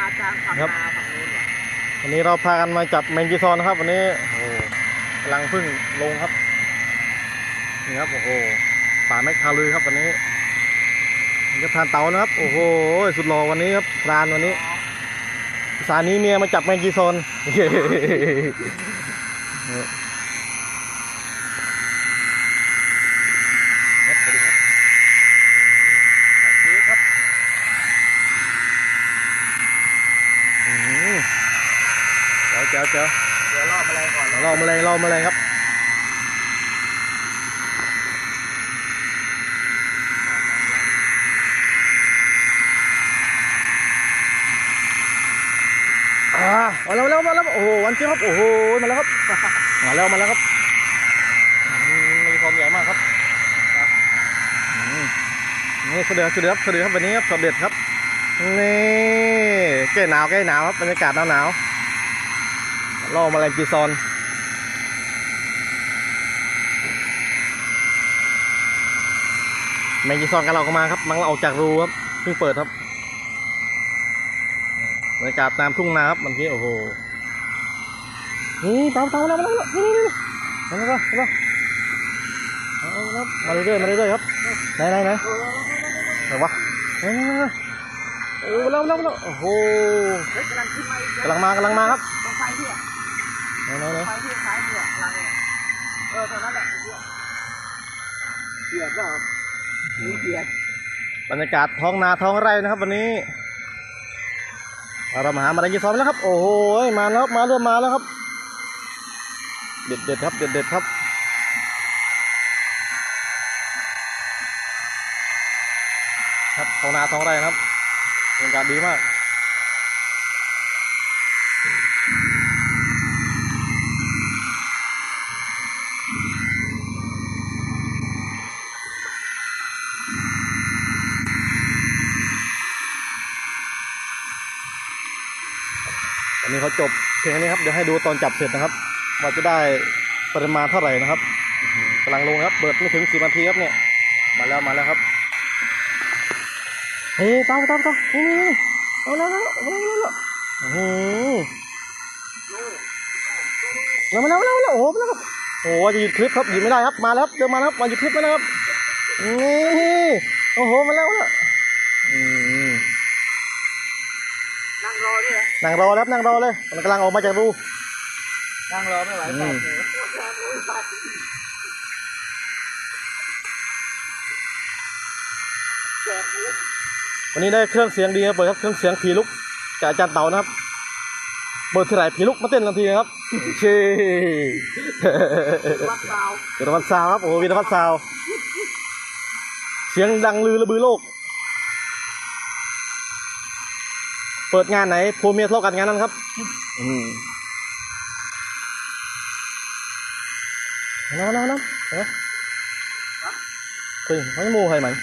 มาทางฝั่งครับนาฝั่งนู้นว่ะวันนี้เราพากันมาจับแมงจีซอนนะครับ วันนี้โอ้โหกำลังพึ่งลงครับนี่ครับโอ้โหป่าแมคคาลือครับวันนี้นี่ก็พรานเต๋านะครับ โอ้โหสุดหล่อวันนี้ครับพรานวันนี้สายนี้เมียมาจับแมงจีซอน ครับสวัสดีครับอืมสวัสดีครับอืม เจ้าเจ้าเจ้าเดี๋ยวรอบอะไรก่อนล่อแมลงล่อแมลงครับอ่ามาแล้วมาแล้วมาแล้วโอ้โหวันเจี๊ยบครับโอ้โหมาแล้วครับมาแล้วมาแล้วครับอืมมีความใหญ่มากครับอืมนี่เสด็จเสด็จครับเสด็จครับวันนี้ครับเสด็จครับนี่แก้หนาวแก้หนาวครับบรรยากาศหนาวหนาวๆ ล่อมแมลงจีซอนแมงจีซอนกันเราก็มาครับ มันออกจากรูครับเพิ่งเปิดครับบรรยากาศตามทุ่งนาครับมันที่โอ้โหนี่เตาเตาแล้วมาแล้วนี่นี่นี่มาแล้วมาแล้วมาเรื่อยมาเรื่อยครับไหนไหนไหนไหนวะไหนไหนไหนโอ้แล้วแล้วแล้วโอ้โหกำลังมากำลังมากำลังมาครับตรง ไฟที่อะไหนไหนไหนไฟที่ซ้ายมืออะกำลังเนี่ยเออตรงนั้นแหละเกียดเปล่าเกียดบรรยากาศท้องนาท้องไร่นะครับ วันนี้ เรามาหาแมาแรงจีซอนแล้วครับ โอ้โหมาแล้วมาเริ่มมาแล้วครับ เด็ดเด็ดๆครับเด็ดเด็ดๆครับครับท้องนาท้องไร่นะครับบรรยากาศดีมากันนี้เขาจบเพียงนี้ครับ เดี๋ยวให้ดูตอนจับเสร็จนะครับ ว่าจะได้ปริมาณเท่าไหร่นะครับกำลังลงครับ เบิดไม่ถึงสิบนาทีครับเนี่ย มาแล้วมาแล้วครับ เฮ้ยเตาเตาเตานี่นี่นี่เอาแล้วแล้วเอาแล้วแล้วโอ้โหแล้วมาแล้วมาแล้วมาแล้วโอ้โหมาแล้วครับโอ้โหจะหยุดคลิปครับหยุดไม่ได้ครับ มาแล้วเดินมาแล้วครับมาหยุดคลิปแล้วนะครับนี่โอ้โหมาแล้วมาแล้วอืม นั่งรอด้วย นะนั่งรอแล้วครับนั่งรอเลย มันกำลังออกมาจากรูนั่งรอไม่ไหวอืแปมดเลยแปดเลยวันนี้ได้เครื่องเสียงดีครับเปิดครับเครื่องเสียงผีลุกจากอาจารย์เต่านะครับเปิดที่ไหนผีลุกมาเต้นทันทีนะครับเช่วัดดาววีรพัฒน์ซาวครับโอ้โหวีรพัฒน์ซาว เสียงดังลือระบือโลก เปิดงานไหนผัวเมียทะเลาะกันงานนั้นครับ อืมน้ำน้ำน้ำเฮ้ยเฮ้ยไม่มูใครมัน